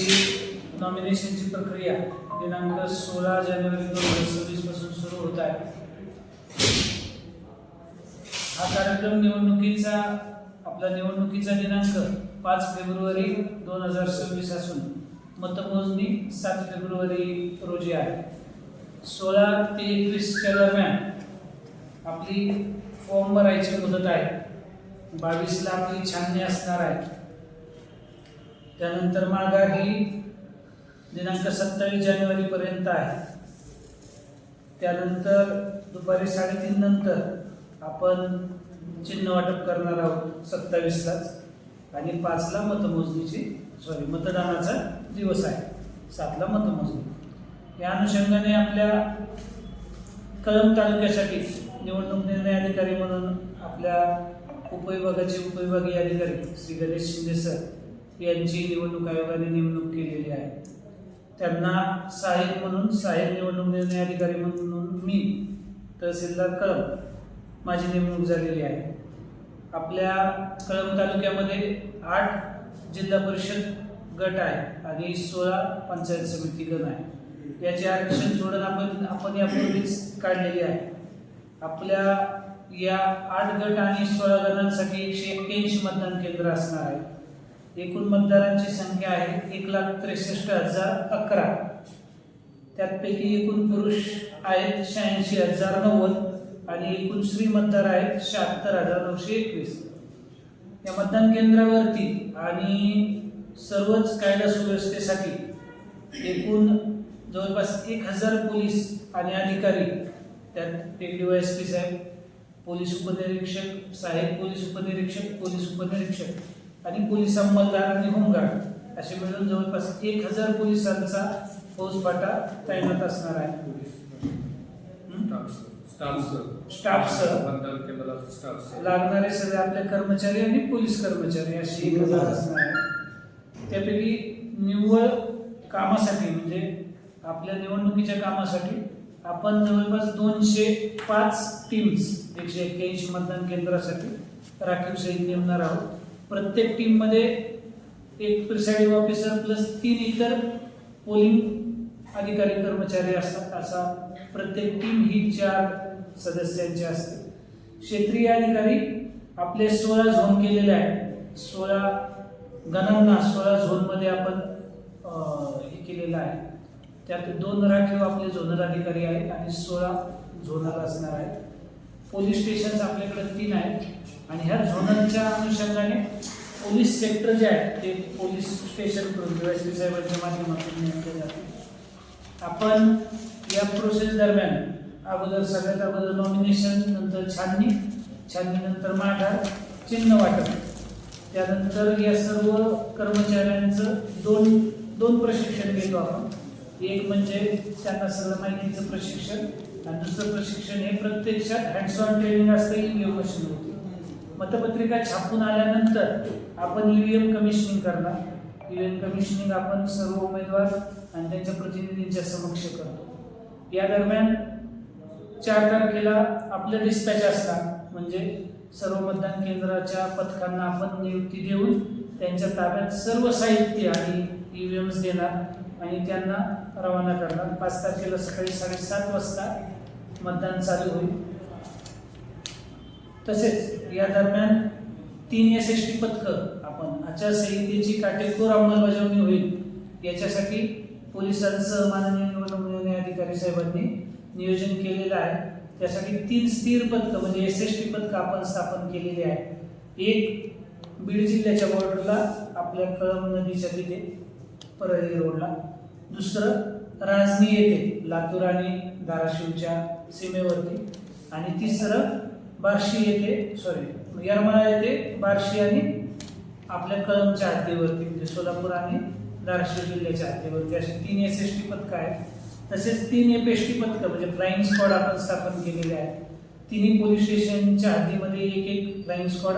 ही नॉमिनेशनची प्रक्रिया दिनांक सोळा जानेवारी दोन हजार सव्वीसपासून सुरू होत आहे. हा कार्यक्रम निवडणुकीचा आपला निवडणुकीचा दिनांक पाच फेब्रुवारी दोन हजार सव्वीस असून मतमोजणी सात फेब्रुवारी रोजी आहे. सोळा ते एकवीसच्या दरम्यान आपली फॉर्म भरायची मुदत आहे. बावीसला आपली छाननी असणार आहे. त्यानंतर माघार ही दिनांक सत्तावीस जानेवारीपर्यंत आहे. त्यानंतर दुपारी साडेतीन नंतर आपण चिन्ह वाटप करणार आहोत सत्तावीसलाच. आणि पाचला मतमोजणीची सॉरी मतदानाचा दिवस आहे. सातला मतमोजणी. या अनुषंगाने आपल्या कळंब तालुक्यासाठी निवडणूक निर्णय अधिकारी म्हणून आपल्या उपविभागाचे उपविभागीय अधिकारी श्री गणेश शिंदे सर यांची निवडणूक आयोगाने नेमणूक केलेली आहे. त्यांना सहाय्यक म्हणून सहाय्यक निवडणूक निर्णय अधिकारी म्हणून मी तहसीलदार कळंब माझी नेमणूक झालेली आहे. आपल्या कळंब तालुक्यामध्ये आठ जिल्हा परिषद गट आहे आणि सोळा पंचायत समिती गण आहे. याचे आरक्षण जोडून आपण आपण यापूर्वीच काढलेली आहे. आपल्या या आठ गट आणि सोळा गणांसाठी एकशे एक्क्याऐंशी मतदान केंद्र असणार आहे. एकूण मतदारांची संख्या आहे एक लाख त्रेसष्ट हजार अकरा. त्यापैकी एकूण पुरुष आहेत शहाऐंशी हजार नव्वद आणि एकूण स्त्री मतदार आहेत शहात्तर हजार नऊशे एकवीस. या मतदान केंद्रावरती आणि सर्वच कायदा सुव्यवस्थेसाठी एकूण जवळपास एक हजार पोलीस आणि अधिकारी त्यात एक एस पी साहेब पोलीस उपनिरीक्षक साहेब पोलीस उपनिरीक्षक पोलीस उपनिरीक्षक आणि पोलीस अंमलदार आणि होमगार्ड. असे मिळून जवळपास एक हजार पोलिसांचा फौजफाटा तैनात असणार आहे. स्टाफ लागणारे सगळे आपले कर्मचारी आणि पोलीस कर्मचारी अशी एक हजार. असणार आहे. त्यापैकी निव्वळ कामासाठी म्हणजे आपल्या निवडणुकीच्या कामासाठी आपण जवळपास दोनशे पाच टीम्स एकशे एक्क्याऐंशी मतदान केंद्रासाठी राखीव सहित नेमणार आहोत. प्रत्येक टीममध्ये एक प्रिसाइडिंग ऑफिसर प्लस तीन इतर पोलिंग अधिकारी कर्मचारी असतात असा प्रत्येक टीम ही चार सदस्यांची असते. क्षेत्रीय अधिकारी आपले सोळा झोन केलेले आहेत. सोळा गणांना सोळा झोनमध्ये आपण हे केलेलं आहे. त्यात दोन राखीव आपले झोनल अधिकारी आहेत आणि सोळा झोनल असणार आहेत. पोलीस स्टेशन्स आपल्याकडे तीन आहेत. आणि ह्या झोनलच्या अनुषंगाने पोलीस सेक्टर जे आहे ते पोलीस स्टेशन करून श्री साहेबांच्या माध्यमातून नेमले जाते. आपण या प्रोसेस दरम्यान अगोदर सगळ्यात अगोदर नॉमिनेशन नंतर छाननी छाननीनंतर माघार चिन्ह वाटप. त्यानंतर या सर्व कर्मचाऱ्यांचं दोन दोन प्रशिक्षण घेतो आपण. एक म्हणजे त्यांना सगळं माहितीचं प्रशिक्षण आणि दुसरं प्रशिक्षण हे प्रत्यक्षात हँड्स ऑन ट्रेनिंग असतं ईव्हीएम मशीन होती मतपत्रिका छापून आल्यानंतर आपण ईव्हीएम कमिशनिंग करणार. ईव्हीएम कमिशनिंग आपण सर्व उमेदवार आणि त्यांच्या प्रतिनिधींच्या समक्ष करतो. या दरम्यान चार तारखेला आपलं डिस्पॅच असतात म्हणजे सर्व मतदान केंद्राच्या पथकांना आपण नियुक्ती देऊन त्यांच्या ताब्यात सर्व साहित्य आणि ईव्हीएम्स देणार आणि त्यांना रवाना करणार. पाच तारखेला सकाळी साडेसात वाजता मतदान चालू होईल. तसेच या दरम्यान तीन एस एस टी पथकं आपण आचारसंहितेची काटेकोर अंमलबजावणी होईल याच्यासाठी पोलिसांचं माननीय निवडणूक निर्णय अधिकारी साहेबांनी नियोजन केलेलं आहे. त्यासाठी तीन स्थिर पथकं म्हणजे एस एस टी पथकं आपण स्थापन केलेली आहे एक बीड जिल्ह्याच्या बॉर्डरला आपल्या कळम नदीच्या तिथे परळी रोडला. दुसरं राजनी येथे लातूर आणि धाराशिवच्या सीमेवरती. आणि तिसरं बार्शी येथे सॉरी येरमाळा येथे बार्शी आणि आपल्या कलमच्या हद्दीवरती म्हणजे सोलापूर आणि धाराशिव जिल्ह्याच्या हद्दीवरती. असे तीन एस एस टी पथकं आहेत. तसेच तीन एफ एस टी पथकं म्हणजे फ्लाईंग स्क्वॉड आपण स्थापन केलेले आहेत. तिन्ही पोलीस स्टेशनच्या हद्दीमध्ये एक एक फ्लाईंग स्क्वॉड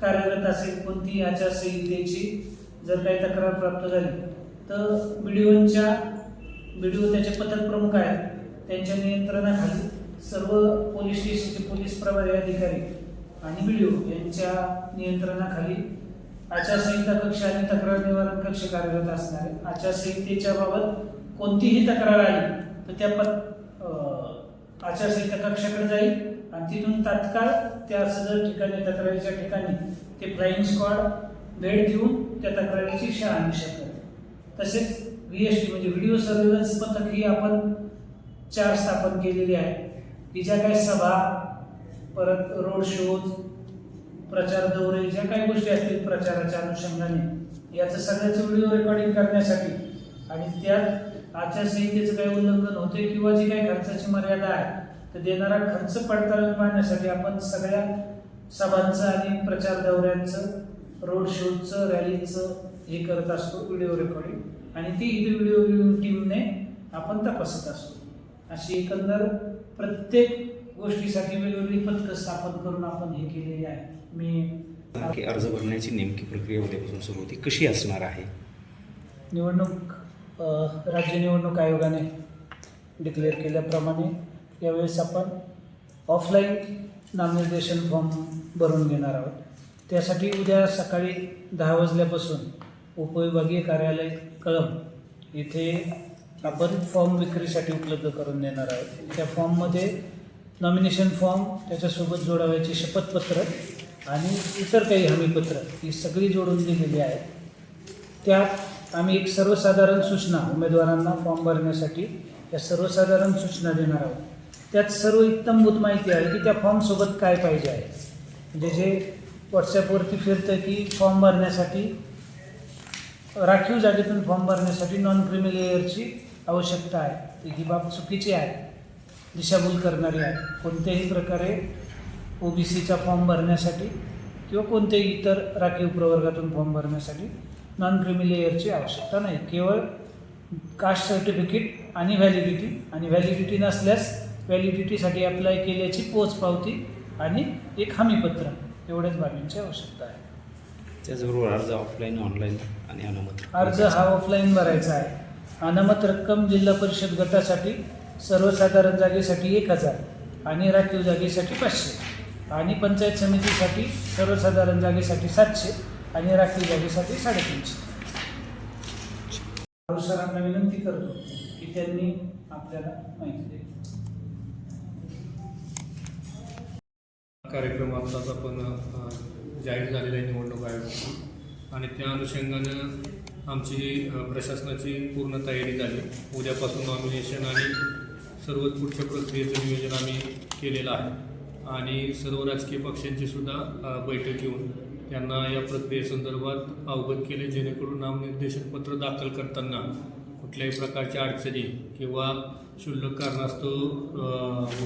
कार्यरत असेल. कोणतीही आचारसंहितेची जर काही तक्रार प्राप्त झाली तर बीडीओंच्या बीडीओ त्याचे पथक प्रमुख आहेत. त्यांच्या नियंत्रणाखाली सर्व पोलीस स्टेशनचे पोलीस प्रभारी अधिकारी आणि व्हिडिओ यांच्या नियंत्रणाखाली आचारसंहिता कक्ष आणि तक्रार निवारण कक्ष कार्यरत असणार. आहे आचारसंहितेच्या बाबत कोणतीही तक्रार आली तर त्या पत आचारसंहिता कक्षाकडे जाईल आणि तिथून तात्काळ त्या सदर ठिकाणी तक्रारीच्या ठिकाणी ते फ्लाईंग स्क्वॉड भेट देऊन त्या तक्रारीची शहानिशा करेल तसेच व्ही एस टी म्हणजे व्हिडिओ सर्व्हिलन्स पथक ही आपण चार स्थापन केलेली आहे की ज्या काही सभा परत रोड शोज प्रचार दौरे ज्या काही गोष्टी असतील प्रचाराच्या अनुषंगाने याचं सगळ्याचं व्हिडिओ रेकॉर्डिंग करण्यासाठी. आणि त्यात आचारसंहितेचं काही उल्लंघन होते किंवा जी काही खर्चाची मर्यादा आहे तर देणारा खर्च पडताळून पाहण्यासाठी आपण सगळ्या सभांचं आणि प्रचार दौऱ्यांचं रोड शोजचं रॅलीचं हे करत असतो व्हिडिओ रेकॉर्डिंग आणि ती इथे व्हिडिओ टीमने आपण तपासत असतो. अशी एकंदर प्रत्येक गोष्टीसाठी वेगवेगळी पथकं स्थापन करून आपण हे केलेली आहे. मी की अर्ज भरण्याची नेमकी प्रक्रिया उद्यापासून सुरू होती. कशी असणार आहे? निवडणूक राज्य निवडणूक आयोगाने डिक्लेअर केल्याप्रमाणे यावेळेस आपण ऑफलाईन नामनिर्देशन फॉर्म भरून घेणार आहोत. त्यासाठी उद्या सकाळी दहा वाजल्यापासून उपविभागीय कार्यालय कळम येथे आपण फॉर्म विक्रीसाठी उपलब्ध करून देणार आहोत त्या फॉर्ममध्ये नॉमिनेशन फॉर्म त्याच्यासोबत जोडावयाचे शपथपत्र आणि इतर काही हमीपत्र ही सगळी जोडून दिलेली आहेत त्यात आम्ही एक सर्वसाधारण सूचना उमेदवारांना फॉर्म भरण्यासाठी या सर्वसाधारण सूचना देणार आहोत. त्यात सर्व इत्तमभूत माहिती आहे की त्या फॉर्मसोबत काय पाहिजे आहे. म्हणजे जे व्हॉट्सॲपवरती फिरतं की फॉर्म भरण्यासाठी राखीव जागेतून फॉर्म भरण्यासाठी नॉन क्रिमिलेअरची आवश्यकता आहे. ही बाब चुकीची आहे. दिशाभूल करणारी आहे. कोणत्याही प्रकारे ओबीसीचा फॉर्म भरण्यासाठी किंवा कोणत्याही इतर राखीव प्रवर्गातून फॉर्म भरण्यासाठी नॉन क्रिमी लेअरची आवश्यकता नाही. केवळ कास्ट सर्टिफिकेट आणि व्हॅलिडिटी आणि व्हॅलिडिटी नसल्यास व्हॅलिडिटीसाठी अप्लाय केल्याची पोच पावती आणि एक हमीपत्र. एवढ्याच बाबींची आवश्यकता आहे. त्याचबरोबर अर्ज ऑफलाईन ऑनलाईन आणि अनामत. अर्ज हा ऑफलाईन भरायचा आहे. अनामत रक्कम जिल्हा परिषद गटासाठी सर्वसाधारण जागेसाठी एक हजार आणि राखीव जागेसाठी पाचशे आणि पंचायत समितीसाठी सर्वसाधारण जागेसाठी सातशे आणि राखीव जागेसाठी साडेतीनशे. सरांना विनंती करतो की त्यांनी आपल्याला माहिती द्यावी. कार्यक्रम आत्ताच आपण जाहीर झालेला आहे निवडणूक आयोगाचा. आणि त्या अनुषंगानं आमची प्रशासनाची पूर्ण तयारी झाली. उद्यापासून नॉमिनेशन आणि सर्व पुढच्या प्रक्रियेचं नियोजन आम्ही केलेलं आहे. आणि सर्व राजकीय पक्षांची सुद्धा बैठक घेऊन त्यांना या प्रक्रियेसंदर्भात अवगत केले जेणेकरून नामनिर्देशन पत्र दाखल करताना कुठल्याही प्रकारच्या अडचणी किंवा क्षुल्लक कारणास्तव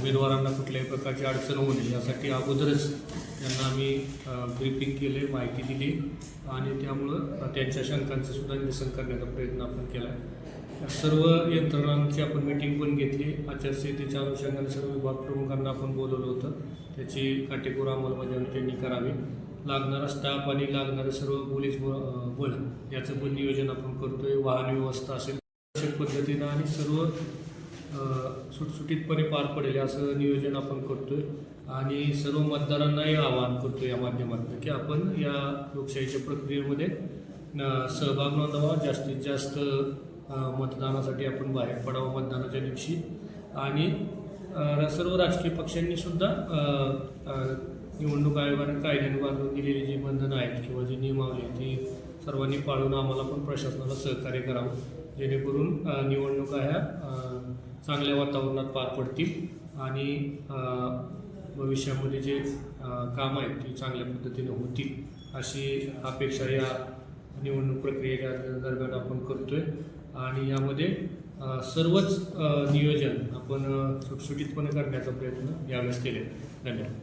उमेदवारांना कुठल्याही प्रकारची अडचण होऊ नये यासाठी अगोदरच त्यांना आम्ही ब्रीफिंग केले माहिती दिली आणि त्यामुळं त्यांच्या शंकांचं सुद्धा निरसन करण्याचा प्रयत्न आपण केला. आहे सर्व यंत्रणांची आपण मीटिंग पण घेतली. आचारसंहितेच्या अनुषंगाने सर्व विभाग प्रमुखांना आपण बोलवलं होतं. त्याची काटेकोर अंमलबजावणी त्यांनी करावी. लागणारा स्टाफ आणि लागणारं सर्व पोलीस ब- बळ याचं पण नियोजन आपण करतोय. वाहन व्यवस्था असेल अशा पद्धतीनं आणि सर्व सुटसुटीतपणे पार पडेल असं नियोजन आपण करतोय. आणि सर्व मतदारांनाही आवाहन करतो या माध्यमातून की आपण या लोकशाहीच्या प्रक्रियेमध्ये सहभाग नोंदवा जास्तीत जास्त मतदानासाठी आपण बाहेर पडावं मतदानाच्या दिवशी. आणि सर्व राजकीय पक्षांनी सुद्धा निवडणूक आयोगाने कायद्याने बांधून दिलेली जी बंधनं आहेत किंवा जी नियमावली आहे ती सर्वांनी पाळून आम्हाला पण प्रशासनाला सहकार्य करावं. जेणेकरून निवडणुका ह्या चांगल्या वातावरणात पार पडतील आणि भविष्यामध्ये जे कामं आहेत ती चांगल्या पद्धतीने होतील अशी अपेक्षा या निवडणूक प्रक्रियेच्या दरम्यान आपण करतोय. आणि यामध्ये सर्वच नियोजन आपण सुटसुटीतपणे करण्याचा प्रयत्न यावेळेस केले धन्यवाद.